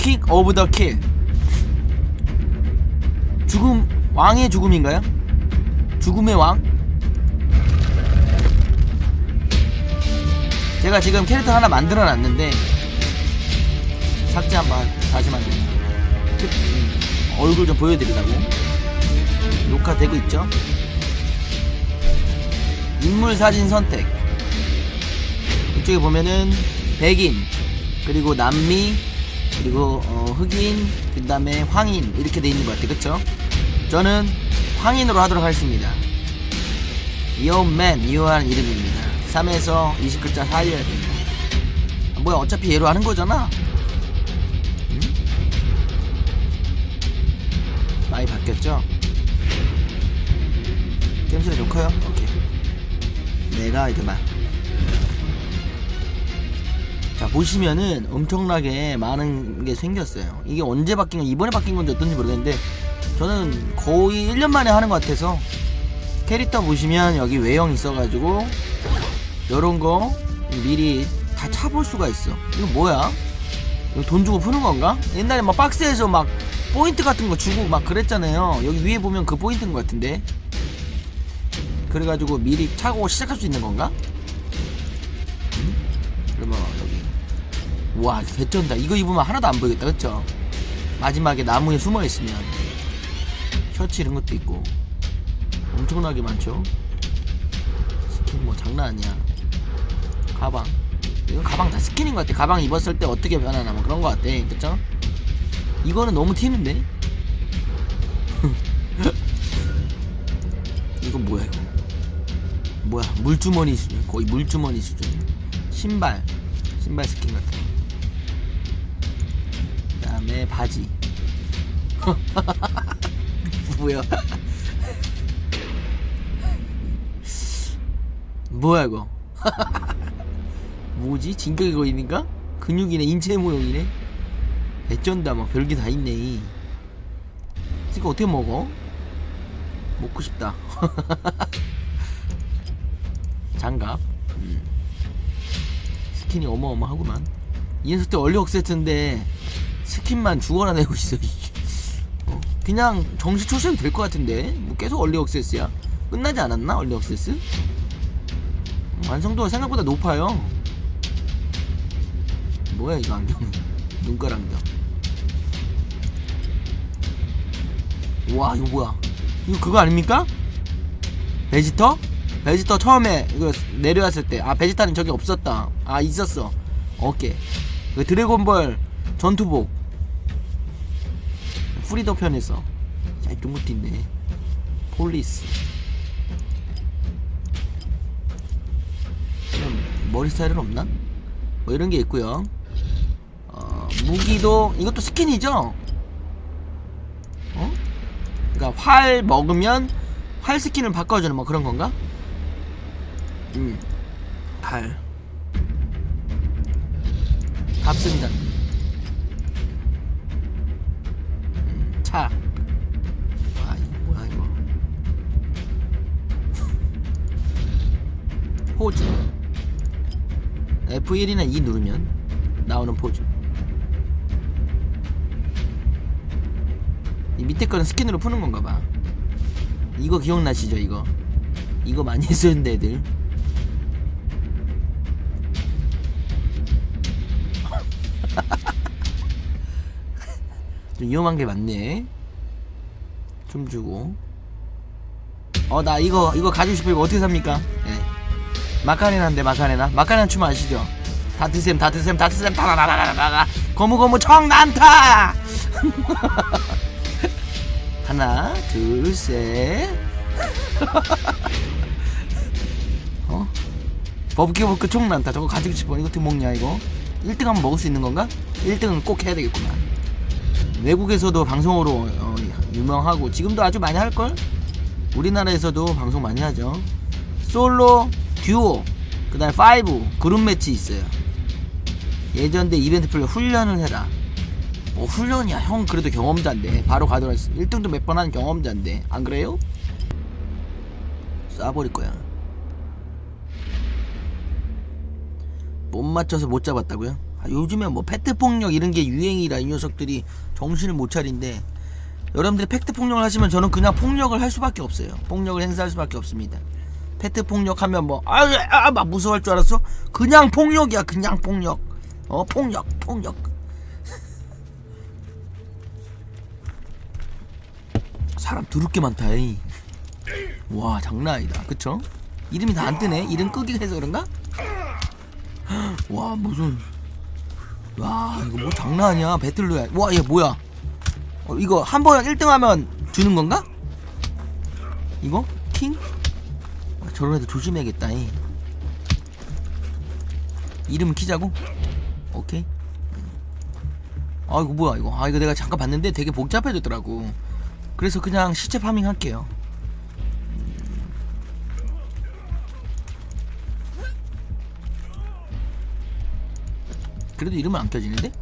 킥 오브 더 킬. 죽음 왕의 죽음인가요? 죽음의 왕? 제가 지금 캐릭터 하나 만들어 놨는데 삭제 한번 다시 만들고 음, 얼굴 좀 보여드리라고 녹화되고 있죠? 인물 사진 선택 이쪽에 보면은 백인 그리고 남미 그리고 어, 흑인 그 다음에 황인 이렇게 돼 있는 것 같아요 그쵸? 저는 황인으로 하도록 하겠습니다 이어맨 이어한 이름입니다 3에서 20글자 사이여야 됩니다 아, 뭐야 어차피 얘로 하는 거잖아 응? 많이 바뀌었죠? 게임 소리 좀 커요? 오케이 내가 이제만 자 보시면은 엄청나게 많은 게 생겼어요 이게 언제 바뀐 건 이번에 바뀐 건지 어떤지 모르겠는데 저는 거의 1년 만에 하는 것 같아서 캐릭터 보시면 여기 외형 있어가지고 요런 거 미리 다 차볼 수가 있어 이거 뭐야? 이거 돈 주고 푸는 건가? 옛날에 막 박스에서 막 포인트 같은 거 주고 막 그랬잖아요 여기 위에 보면 그 포인트인 것 같은데 그래가지고 미리 차고 시작할 수 있는 건가? 와 개쩐다. 이거 입으면 하나도 안 보이겠다. 그쵸? 마지막에 나무에 숨어 있으면 셔츠 이런 것도 있고. 엄청나게 많죠? 스킨 뭐 장난 아니야. 가방. 이건 가방 다 스킨인 것 같아. 가방 입었을 때 어떻게 변하나 뭐 그런 것 같아. 그쵸? 이거는 너무 튀는데? 이거 뭐야 이거? 뭐야? 물주머니 수준. 거의 물주머니 수준. 신발. 신발 스킨 그 다음에 바지. 뭐야? 뭐야 이거? 뭐지? 진격의 거인인가? 근육이네 인체 모형이네? 애쩐다 막 별게 다 있네. 이거 어떻게 먹어? 먹고 싶다. 장갑. 음. 스킨이 어마어마하구만. 이 녀석 때 얼리 억세트인데 스킨만 죽어라 내고 있어 어, 그냥 정시 출시면 될 것 같은데. 뭐 계속 얼리 억세스야. 끝나지 않았나 얼리 억세스? 완성도가 생각보다 높아요. 뭐야 이거 안경은 눈깔 안경 와 이거 뭐야? 이거 그거 아닙니까? 베지터? 베지터 처음에 이거 내려왔을 때. 아 베지터는 저기 없었다. 아 있었어. 오케이. 그 드래곤볼 전투복 프리더 편에서 자 이런 것도 있네 폴리스 그럼 머리 스타일은 없나? 뭐 이런 게 있고요 어, 무기도 이것도 스킨이죠? 어? 그러니까 활 먹으면 활 스킨을 바꿔주는 뭐 그런 건가? 음, 활. 갑습니다. 포즈. F1이나 E 누르면 나오는 포즈. 이 밑에 거는 스킨으로 푸는 건가 봐. 이거 기억나시죠, 이거? 이거 많이 쓰는데 애들. 좀 위험한 게 많네. 좀 주고. 어, 나 이거, 이거 가지고 싶어. 이거 어떻게 삽니까? 예. 마카레나인데, 마카레나. 마카레나 춤 아시죠? 다트샘, 다트샘, 다트샘, 타라라라라라. 거무거무 청난타! 하나, 둘, 셋. 어? 버브큐버크 총난다. 저거 가지고 싶어. 이거 어떻게 먹냐, 이거? 1등 하면 먹을 수 있는 건가? 1등은 꼭 해야 되겠구만. 외국에서도 방송으로 어, 유명하고 지금도 아주 많이 할걸? 우리나라에서도 방송 많이 하죠. 솔로, 듀오, 그 다음에 파이브, 그룹 매치 있어요. 예전대 이벤트 플레이 훈련을 해라. 뭐 훈련이야 형 그래도 경험자인데 바로 가더라 1등도 몇번한 경험자인데 안 그래요? 쏴버릴 거야 못 맞춰서 못 잡았다고요? 아, 요즘에 뭐 페트 폭력 이런 게 유행이라 이 녀석들이 정신을 못 차린데 여러분들이 팩트 폭력을 하시면 저는 그냥 폭력을 할 수밖에 없어요. 폭력을 행사할 수밖에 없습니다. 페트 폭력하면 뭐 아막 무서워할 줄 알았어? 그냥 폭력이야 그냥 폭력. 어 폭력 폭력. 사람 더럽게 많다. 이. 와 장난 아니다. 그쵸? 이름이 다 안 뜨네. 이름 끄기 해서 그런가? 와 무슨 와 이거 뭐 장난 아니야 배틀로야 와 얘 뭐야 어, 이거 한 번 1등 하면 주는 건가? 이거? 킹? 아, 저런 애들 조심해야겠다 이. 이름 키자고? 오케이 아 이거 뭐야 이거 아 이거 내가 잠깐 봤는데 되게 복잡해졌더라고 그래서 그냥 시체 파밍 할게요 그래도 이름은 안 켜지는데?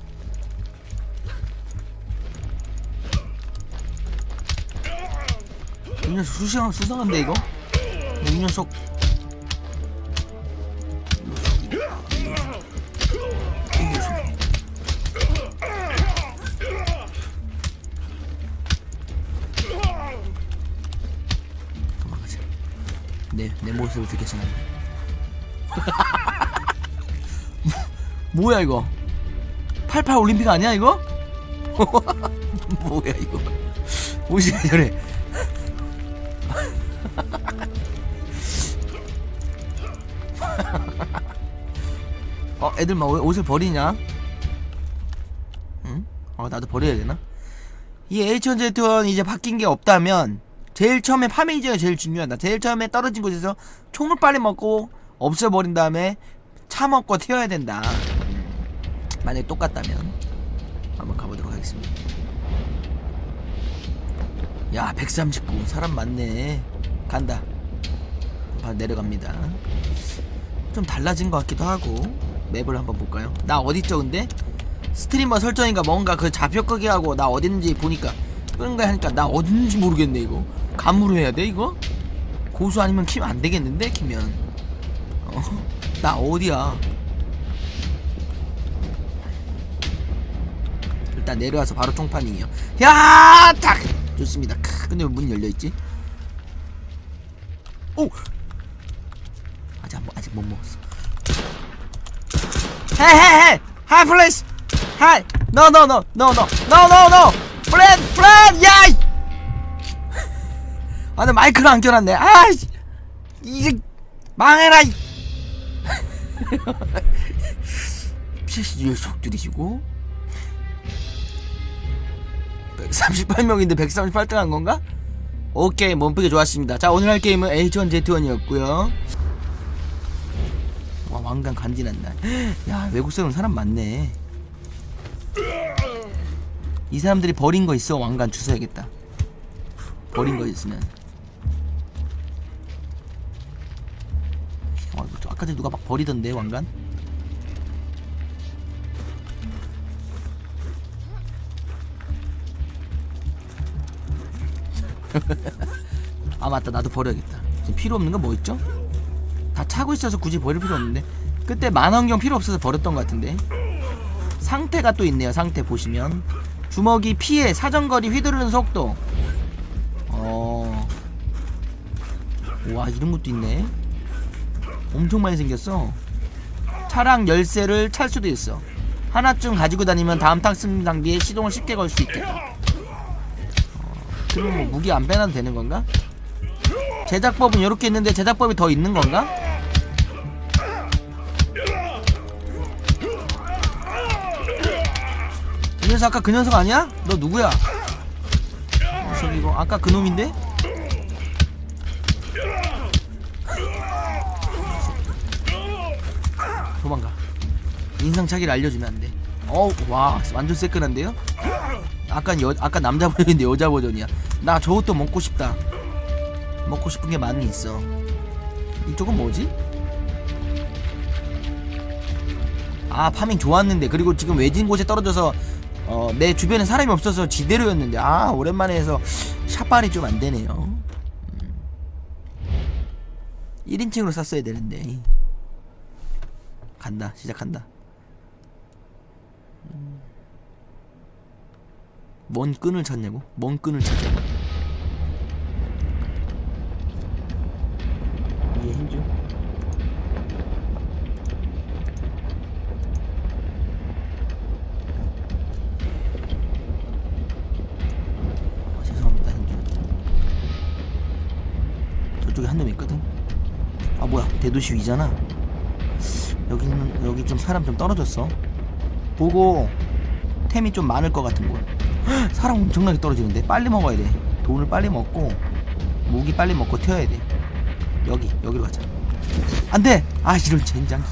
이 녀석 수상, 수상한데 이거? 이 녀석. 내, 내 모습을 듣겠어 난 뭐야 이거? 88 올림픽 아니야 이거? 뭐야 이거? 옷이 왜 저래 어 애들 막 옷- 옷을 버리냐? 응? 어 나도 버려야 되나? 이 H1Z1 이제 바뀐 게 없다면 제일 처음에 파밍제가 제일 중요하다. 제일 처음에 떨어진 곳에서 총을 빨리 먹고 없애버린 다음에 차 먹고 튀어야 된다. 만약에 똑같다면 한번 가보도록 하겠습니다. 야 139 사람 많네. 간다. 바로 내려갑니다. 좀 달라진 것 같기도 하고 맵을 한번 볼까요 나 어딨죠 근데 스트리머 설정인가 뭔가 그 좌표 끄기 하고 나 어딨는지 보니까 끄는 거 하니까 나 어딘지 모르겠네 이거 감으로 해야 돼 이거 고수 아니면 키면 안 되겠는데 키면 어, 나 어디야 일단 내려와서 바로 총판이에요. 야, 탁! 좋습니다. 크, 근데 왜 문이 열려 있지? 오! 아직 안, 먹- 아직 못 먹었어. Hey, hey, hey! Hi, please! Hi! No, no, no, no, no, 야! 이- 아, 나 마이크를 안 껴놨네. 아, 이- 이제 망해라! 이. PC 녀석들이시고 138명인데 138등 한 건가? 오케이 몸빼기 좋았습니다 자 오늘 할 게임은 H1Z1이었고요 와 왕관 간지난다 야 외국 사람 사람 많네. 이 사람들이 버린 거 있어 왕관 주워야겠다. 버린 거 있으면. 어, 아까 전에 누가 막 버리던데 왕관? 아 맞다. 나도 버려야겠다. 필요 없는 거 뭐 있죠? 다 차고 있어서 굳이 버릴 필요 없는데 그때 만원경 필요 없어서 버렸던 것 같은데. 상태가 또 있네요 상태 보시면. 주먹이 피해 사정거리 휘두르는 속도. 어... 와 이런 것도 있네. 엄청 많이 생겼어. 차량 열쇠를 찰 수도 있어. 하나쯤 가지고 다니면 다음 탑승 장비에 시동을 쉽게 걸 수 있겠다 그럼 뭐 무기 안 빼놔도 되는 건가? 제작법은 이렇게 있는데 제작법이 더 있는 건가? 이 녀석 아까 그 녀석 아니야? 너 누구야? 녀석 이거 아까 그 놈인데? 도망가 인상착의를 알려주면 안돼 어우 와 완전 새끈한데요? 아까 여 아까 남자 버전인데 여자 버전이야. 나 저것도 먹고 싶다. 먹고 싶은 게 많이 있어. 이쪽은 뭐지? 아 파밍 좋았는데 그리고 지금 외진 곳에 떨어져서 어, 내 주변에 사람이 없어서 지대로였는데 아 오랜만에 해서 샷발이 좀 안 되네요. 음. 1인칭으로 샀어야 되는데 간다 시작한다. 뭔 끈을 찾냐고? 뭔 끈을 찾냐고? 12시 위잖아. 여기는 여기 좀 사람 좀 떨어졌어. 보고 템이 좀 많을 것 같은 곳 사람 엄청나게 떨어지는데? 빨리 먹어야 돼. 돈을 빨리 먹고 무기 빨리 먹고 튀어야 돼. 여기 여기로 가자. 안돼! 아 이런 젠장.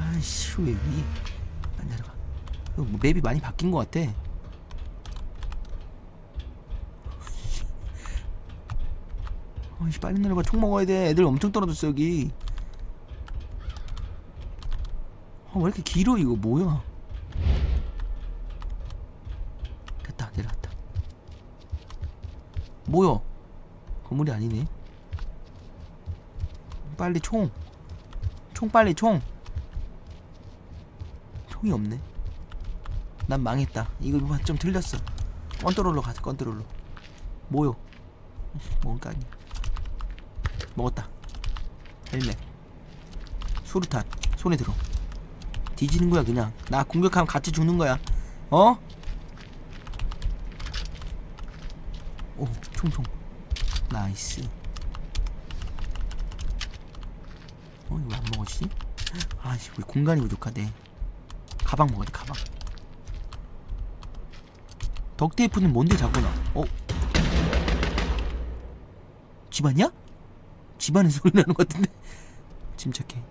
아이씨 왜 위? 안 내려가. 어, 뭐 맵이 많이 바뀐 것 같아. 아이씨 빨리 내려가 총 먹어야 돼. 애들 엄청 떨어졌어 여기. 아, 왜 이렇게 길어 이거 뭐야? 됐다 내려갔다. 뭐야? 건물이 아니네. 빨리 총. 총 빨리 총. 총이 없네. 난 망했다. 이거 뭐좀 틀렸어. 컨트롤러 가자 컨트롤러. 뭐요? 뭔가 아니야. 먹었다. 헬멧. 수류탄 손에 들어. 뒤지는 거야 그냥. 나 공격하면 같이 죽는 거야. 어? 오 총총. 나이스. 어 이거 안 먹었지? 아씨 우리 공간이 부족하대. 가방 먹어야 돼 가방. 덕테이프는 뭔데 자꾸 나? 어? 집안이야? 집안에 소리 나는 것 같은데. 침착해.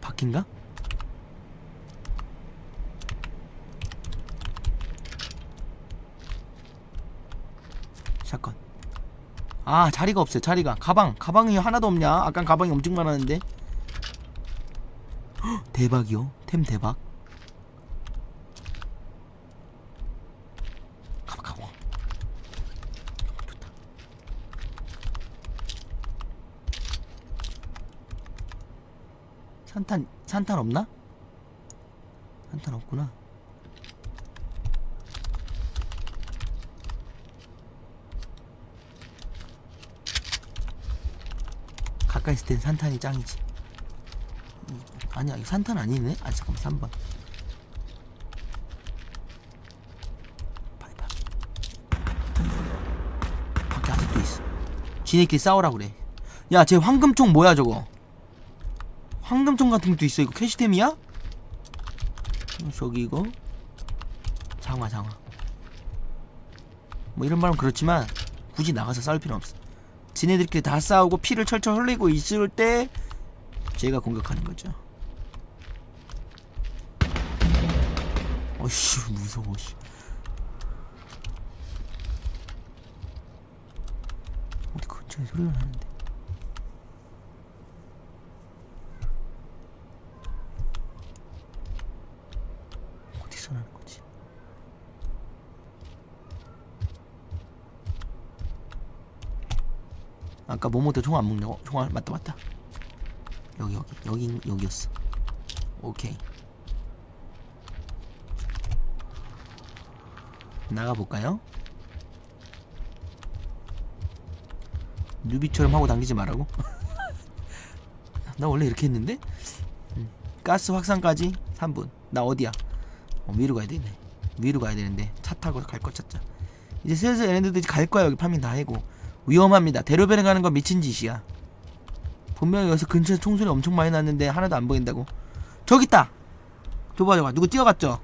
바뀐가? 샷건. 아 자리가 없어요 자리가. 가방. 가방이 하나도 없냐? 아까 가방이 엄청 많았는데. 헉, 대박이요. 템 대박 가봐 가봐 좋다 산탄 산탄 없나? 산탄 없구나. 가까이 있을 땐 산탄이 짱이지. 음, 아니야 이거 산탄 아니네? 아 잠깐만 3번. 바이바 밖에 아직도 있어. 지네끼리 싸우라 그래. 야 쟤 황금총 뭐야 저거 황금총 같은 것도 있어. 이거 캐시템이야? 어, 저기 이거. 장화 장화. 뭐 이런 말은 그렇지만 굳이 나가서 싸울 필요 없어. 지네들끼리 다 싸우고 피를 철철 흘리고 있을 때 제가 공격하는 거죠. 어이씨 무서워 씨. 어디 근처에 소리가 나는데 어디서 나는 거지? 아까 모모도 총 안 먹냐고? 총알 맞다 맞다 여기 여기 여기 여기였어 오케이 나가 볼까요? 뉴비처럼 하고 당기지 말라고? 나 원래 이렇게 했는데? 음, 가스 확산까지 3분 나 어디야? 어, 위로 가야 되네 위로 가야 되는데 차 타고 갈거 찾자 이제 슬슬 얘네들이 갈 거야 여기 파밍 다 해고 위험합니다. 대로변에 가는 건 미친 짓이야. 분명히 여기서 근처에 총소리 엄청 많이 났는데 하나도 안 보인다고. 저기 있다! 저봐 저봐. 누구 뛰어갔죠?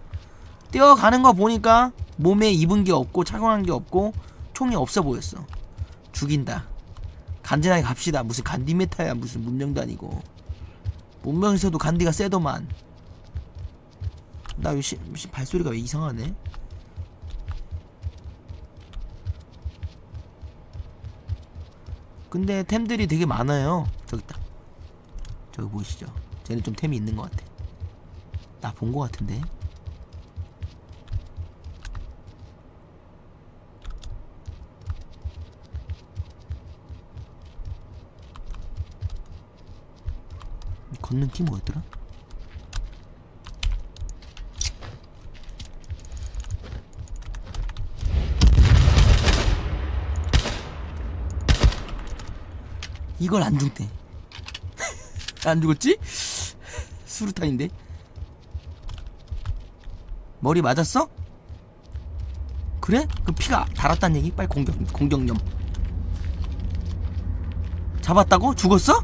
뛰어가는 거 보니까 몸에 입은 게 없고 착용한 게 없고 총이 없어 보였어. 죽인다. 간지나게 갑시다. 무슨 간디 메타야. 무슨 문명도 아니고. 문명에서도 간디가 세더만. 나왜 시, 시- 발소리가 왜 이상하네 근데 템들이 되게 많아요. 저기 있다 저기 보이시죠? 쟤는 좀 템이 있는 것 같아. 나 본 것 같은데. 걷는 팀 뭐였더라? 이걸 안 죽대. 안 죽었지? 수류탄인데. 머리 맞았어? 그래? 그 피가 달았단 얘기? 빨리 공격 공격념. 잡았다고? 죽었어?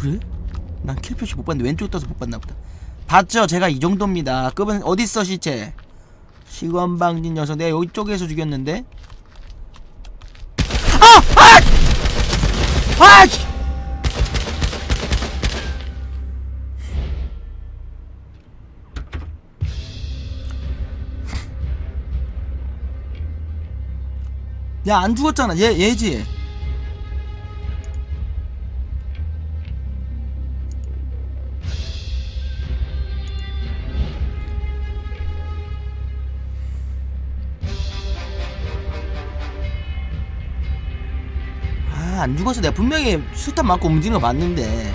그래? 난 킬표시 못 봤는데 왼쪽 떠서 못 봤나 보다. 봤죠? 제가 이 정도입니다. 급은 어디 있어 시체? 시건방진 녀석 내가 여기 쪽에서 죽였는데. 아! 아! 아! 씨! 야안 죽었잖아 얘 얘지 아 안 죽었어 내가 분명히 수탄 맞고 움직이는 거 봤는데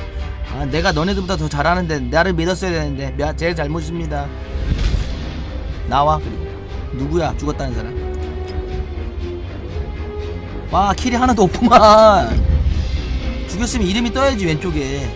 아 내가 너네들보다 더 잘하는데 나를 믿었어야 되는데 미- 제 잘못입니다. 나와 그리고. 누구야? 죽었다는 사람? 와 킬이 하나도 없구만. 죽였으면 이름이 떠야지 왼쪽에